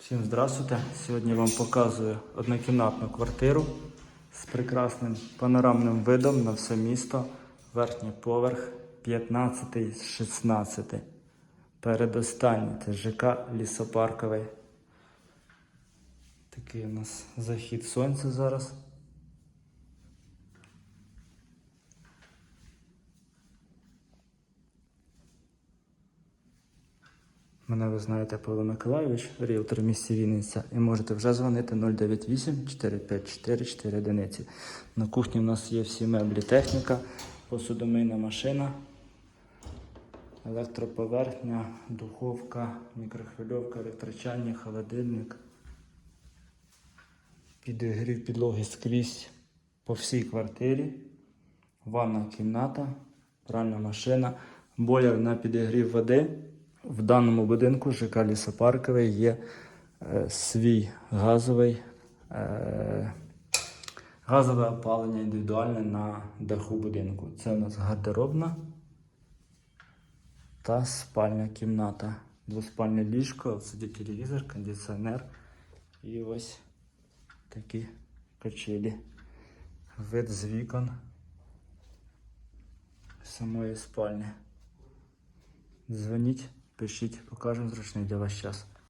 Всім здравствуйте! Сьогодні вам показую однокімнатну квартиру з прекрасним панорамним видом на все місто. Верхній поверх 15 з 16. Передостанній це ЖК Лісопарковий. Такий у нас захід сонця зараз. Мене ви знаєте Павло Миколайович, ріелтор в місті Вінниця, і можете вже дзвонити 098 454 4 одиниці. На кухні в нас є всі меблі, техніка, посудомийна машина, електроповерхня, духовка, мікрохвильовка, електрочайник, холодильник, підігрів підлоги скрізь по всій квартирі, ванна кімната, пральна машина, бойлер на підігрів води. В даному будинку ЖК Лісопарковий є е, свій газовий, е, газове опалення індивідуальне на даху будинку. Це у нас гардеробна та спальня кімната. Двоспальне ліжко, сидить телевізор, кондиціонер і ось такі качелі. Вид з вікон самої спальні. Дзвоніть, пишіть, покажемо зручний для вас час.